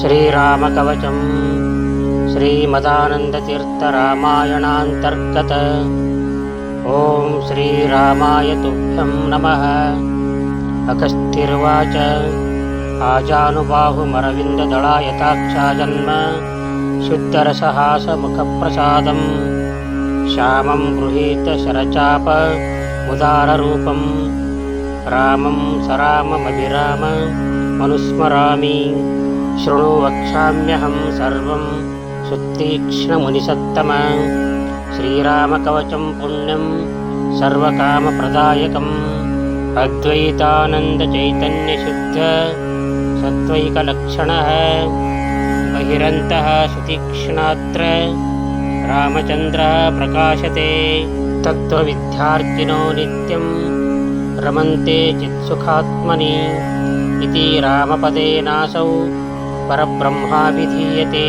श्रीरामकवचं श्रीमदानन्दतीर्थरामायणान्तर्गत। ॐ श्रीरामाय तुभ्यं नमः। अगस्तिर्वाच आजानुबाहुमरविन्ददळायताक्षाजन्म। शुद्धरसहासमुखप्रसादं श्यामं गृहीत शरचाप उदाररूपं रामं सराममभिराम। मनुस्मरामि शृणु वक्ष्याम्यहं सर्वं सुतीक्ष्णमुनिसत्तम। श्रीरामकवचं पुण्यं सर्वकामप्रदायकम् अद्वैतानन्दचैतन्यशुद्ध सत्त्वैकलक्षणः। बहिरन्तः सुतीक्ष्णात्र रामचन्द्रः प्रकाशते। तत्त्वविद्यार्थिनो नित्यं रमन्ते चित्सुखात्मनि। इति रामपदेनासौ परब्रह्माभिधीयते।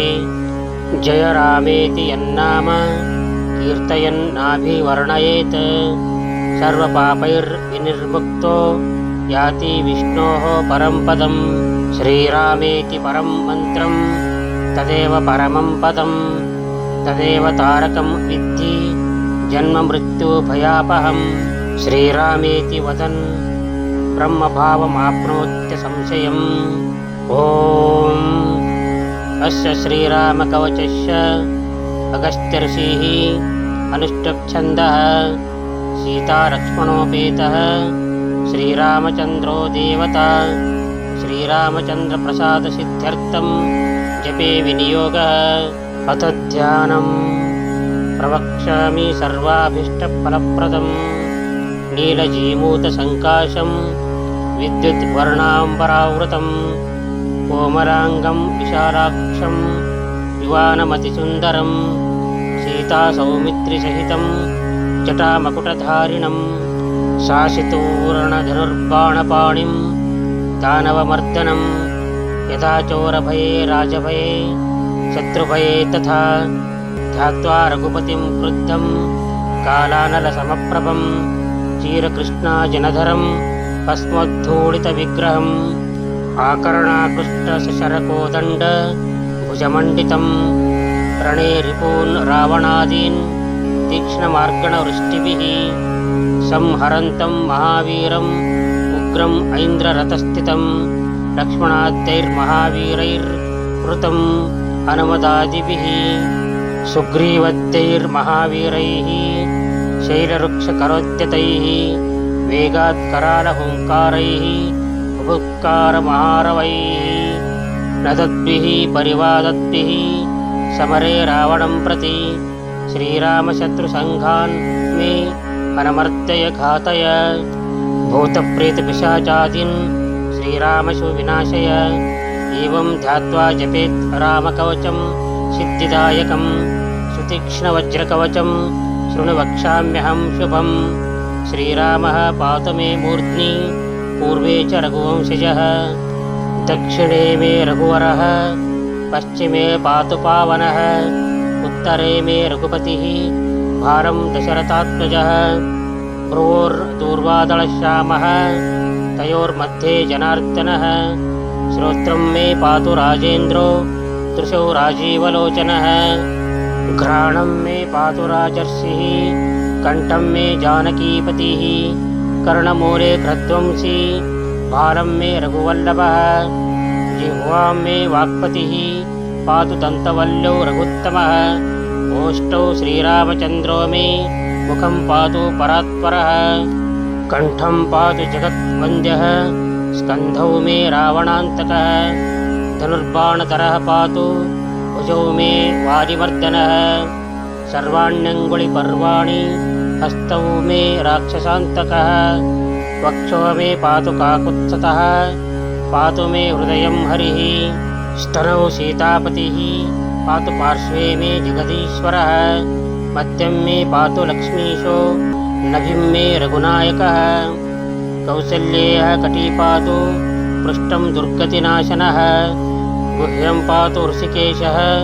जय रामेति यन्नाम कीर्तयन्नाभिवर्णयेत्। सर्वपापैर्विनिर्मुक्तो याति विष्णोः परं पदं श्रीरामेति परं मन्त्रं तदेव परमं पदं तदेव तारकं विद्धि जन्ममृत्युभयापहं श्रीरामेति वदन् ब्रह्मभावमाप्नोत्य संशयम् ॐ। अस्य श्रीरामकवचस्य अगस्त्यर्षिः अनुष्टुप्छन्दः। सीतालक्ष्मणोपेतः श्रीरामचन्द्रो देवता श्रीरामचन्द्रप्रसादसिद्ध्यर्थं जपे विनियोगः। अथ ध्यानं प्रवक्ष्यामि सर्वाभीष्टफलप्रदं। नीलजीमूतसङ्काशं विद्युद्वर्णाम्बरावृतं कोमलाङ्गं विशालाक्षं युवानमतिसुन्दरं सीतासौमित्रिसहितं जटामकुटधारिणं शासितूर्णधनुर्बाणपाणिं दानवमर्दनं यथा चोरभये राजभये शत्रुभये तथा ध्यात्वा रघुपतिं क्रुद्धं कालानलसमप्रभं चीरकृष्णाजनधरं भस्मोद्धूलितविग्रहम् आकर्णाकृष्टशरकोदण्ड भुजमण्डितं रणे रिपून् रावणादीन् तीक्ष्णमार्गणवृष्टिभिः संहरन्तं महावीरम् उग्रम् ऐन्द्ररथस्थितं लक्ष्मणाद्यैर्महावीरैर्वृतम् हनुमदादिभिः सुग्रीवद्यैर्महावीरैः शैलवृक्षकरोद्यतैः वेगात् उपकारमहारवैः नदद्भिः परिवादद्भिः समरे रावणं प्रति श्रीरामशत्रुसङ्घान् मे हनमर्दय घातय। भूतप्रेतपिशाचादीन् श्रीरामशु विनाशय एवं ध्यात्वा जपेत् रामकवचं सिद्धिदायकं सुतीक्ष्णवज्रकवचं शृणु वक्ष्याम्यहं शुभं श्रीरामः पातु मे मूर्ध्नि पूर्वे च रघुवंशजः, दक्षिणे मे रघुवरः, पश्चिमे पातु पावनः उत्तरे मे रघुपतिः, भारं दशरथात्मजः भ्रुवोर्दूर्वादळश्यामः तयोर्मध्ये जनार्दनः, श्रोत्रं मे पातु राजेन्द्रो दृशौ राजीवलोचनः, घ्राणं मे पातु राजर्षिः, कण्ठं मे जानकीपतिः कर्णमूले कृध्वंसी भालं मे रघुवल्लभः। जिह्वां मे वाक्पतिः। पातु दन्तवल्लौ रघुत्तमः। ओष्ठौ श्रीरामचन्द्रो मे। मुखं पातु परात्परः। कण्ठं पातु जगद्वन्द्यः स्कन्धौ मे रावणान्तकः। धनुर्बाणधरः पातु भुजौ मे वारिवर्धनः। सर्वाण्यङ्गुलिपर्वाणि हस्तौ मे राक्षसान्तकः, वक्षो मे पातु काकुत्सतः, पातु मे हृदयं हरिः, स्तनौ सीतापतिः, पातु पार्श्वे मे जगदीश्वरः, मध्यं मे पातु लक्ष्मीशो, नभिं मे रघुनायकः। कौसल्येयः कटीपातु, पृष्ठं दुर्गतिनाशनः, गुह्यं पातु ऋषिकेशः,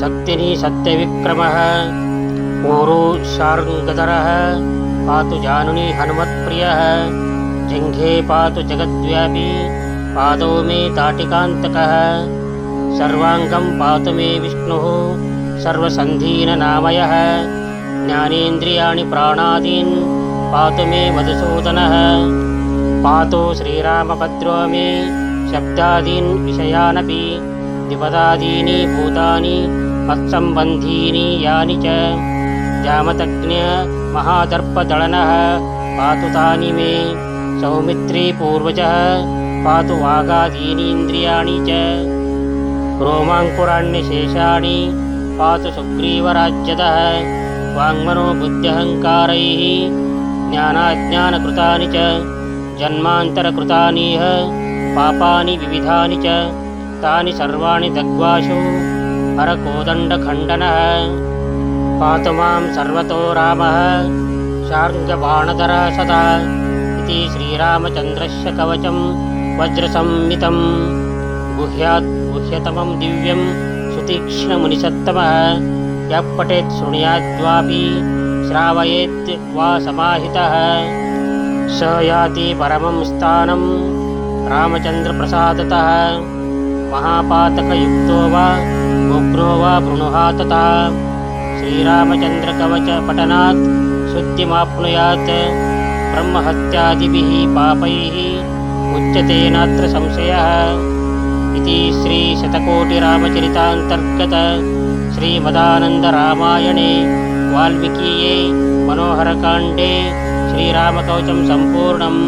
शक्तिनि सत्यविक्रमः। ऊरु शार्ङ्गधरः पातु जानुनि हनुमत्प्रियः जङ्घे पातु जगद्व्यापी, पादौ मे ताटिकान्तकः सर्वाङ्गं पातु मे विष्णु विष्णुः सर्वसन्धीननामयः ज्ञानेन्द्रियाणि प्राणादीन्, पातु मे मधुसूदनः पातु श्रीरामभद्रो मे शब्दादीन् विषयानपि, द्विपदादीनि भूतानि, मत्सम्बन्धीनि यानि च। जामतज्ञ महादर्पदळनः पातु तानि मे सौमित्री पूर्वजः पातु वागादीनीन्द्रियाणि च रोमाङ्कुराण्यशेषाणि पातु सुग्रीवराज्यतः वाङ्मनो बुद्ध्यहङ्कारैः ज्ञानाज्ञानकृतानि च जन्मान्तरकृतानीह पापानि विविधानि च तानि सर्वाणि दग्वाशु हरकोदण्डखण्डनः पातु मां सर्वतो रामः। शार्ङ्गबाणधरः सदा इति श्रीरामचन्द्रस्य कवचं वज्रसंमितं गुह्यात् गुह्यतमं दिव्यं सुतीक्ष्णमुनिसत्तमः। यः पठेत् शृणुयाद्वापि श्रावयेत् वा समाहितः। स याति परमं स्थानं रामचन्द्रप्रसादतः। महापातकयुक्तो वा उग्रो वा भृणुहा तथा श्रीरामचन्द्रकवचपठनात् शुद्धिमाप्नुयात् ब्रह्महत्यादिभिः पापैः उच्यते नात्र संशयः इति श्रीशतकोटिरामचरितान्तर्गत श्रीमदानन्दरामायणे वाल्मीकीये मनोहरकाण्डे श्रीरामकवचं सम्पूर्णम्